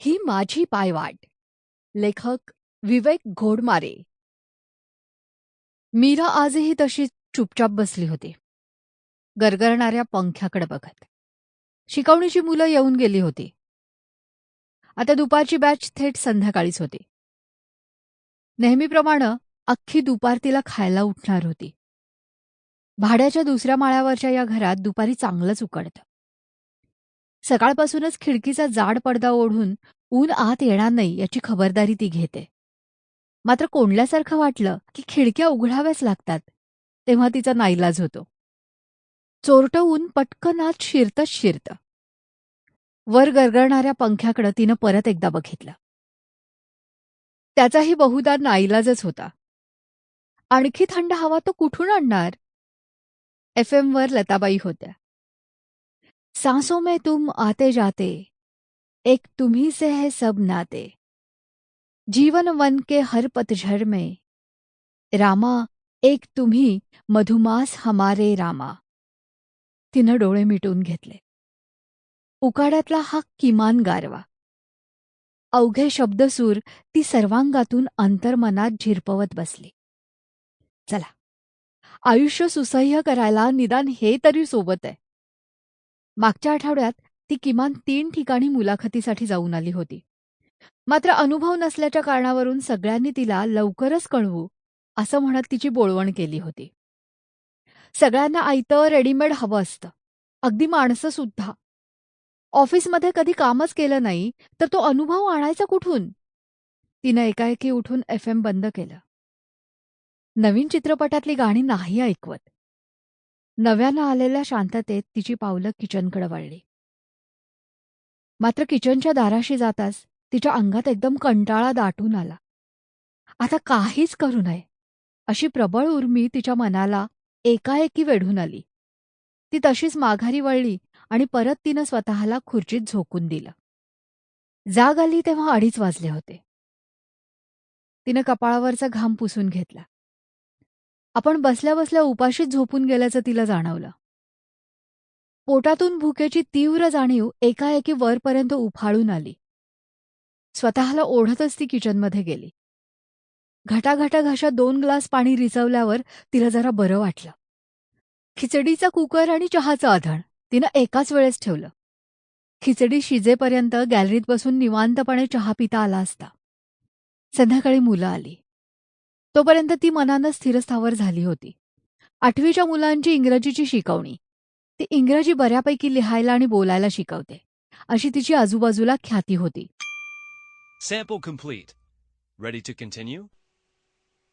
ही माझी पायवाट. लेखक विवेक घोडमारे. मीरा आजही तशी चुपचाप बसली होती. गरगरणाऱ्या पंख्याकडे बघत. शिकवणीची मुलं येऊन गेली होती. आता दुपारची बॅच थेट संध्याकाळीच होती. नेहमीप्रमाणे अख्खी दुपार तिला खायला उठणार होती. भाड्याच्या दुसऱ्या माळ्यावरच्या या घरात दुपारी चांगलंच उकडतं. सकाळपासूनच खिडकीचा जाड पडदा ओढून ऊन आत येणार नाही याची खबरदारी ती घेते. मात्र कोंडल्यासारखं वाटलं की खिडक्या उघडाव्याच लागतात तेव्हा तिचा नाईलाज होतो. चोरटं ऊन पटकन आत शिरतच शिरतं. वर गरगरणाऱ्या पंख्याकडं तिनं परत एकदा बघितलं. त्याचाही बहुधा नाईलाजच होता. आणखी थंड हवा तो कुठून आणणार? एफ एमवर लताबाई होत्या. सांसों में तुम आते जाते एक तुम्ही से है सब नाते। जीवन वन के हर पतझर में रामा एक तुम्ही मधुमास हमारे रामा। तिनं डोळे मिटून घेतले. उकाड्यातला हा किमान गारवा. अवघे शब्दसूर ती सर्वांगातून अंतर्मनात झिरपवत बसली. चला आयुष्य सुसह्य करायला निदान हे तरी सोबत आहे. मागच्या आठवड्यात ती किमान तीन ठिकाणी मुलाखतीसाठी जाऊन आली होती. मात्र अनुभव नसल्याच्या कारणावरून सगळ्यांनी तिला लवकरच कळवू असं म्हणत तिची बोळवण केली होती. सगळ्यांना आयतं रेडीमेड हवं असतं. अगदी माणसं सुद्धा. ऑफिसमध्ये कधी कामच केलं नाही तर तो अनुभव आणायचा कुठून? तिनं एकाएकी उठून एफ एम बंद केलं. नवीन चित्रपटातली गाणी नाही ऐकवत. नव्यानं आलेल्या शांततेत तिची पावलं किचनकडे वळली. मात्र किचनच्या दाराशी जाताच तिच्या अंगात एकदम कंटाळा दाटून आला. आता काहीच करू नये अशी प्रबळ उर्मी तिच्या मनाला एकाएकी वेढून आली. ती तशीच माघारी वळली आणि परत तिनं स्वतःला खुर्चीत झोकून दिलं. जाग आली तेव्हा अडीच वाजले होते. तिनं कपाळावरचा घाम पुसून घेतला. आपण बसल्या बसल्या उपाशीच झोपून गेल्याचं तिला जाणवलं. पोटातून भुकेची तीव्र जाणीव एकाएकी वरपर्यंत उफाळून आली. स्वतःला ओढतच ती किचनमध्ये गेली. घटाघटा घशा दोन ग्लास पाणी रिचवल्यावर तिला जरा बरं वाटलं. खिचडीचा कुकर आणि चहाचं आधण तिनं एकाच वेळेस ठेवलं. खिचडी शिजेपर्यंत गॅलरीत बसून निवांतपणे चहा पिता आला असता. संध्याकाळी मुलं आली. तोपर्यंत ती मनानं स्थिरस्थावर झाली होती आठवीच्या मुलांची इंग्रजीची शिकवणी ती इंग्रजी बऱ्यापैकी लिहायला आणि बोलायला शिकवते अशी तिची आजूबाजूला ख्याती होती Sample complete. Ready to continue?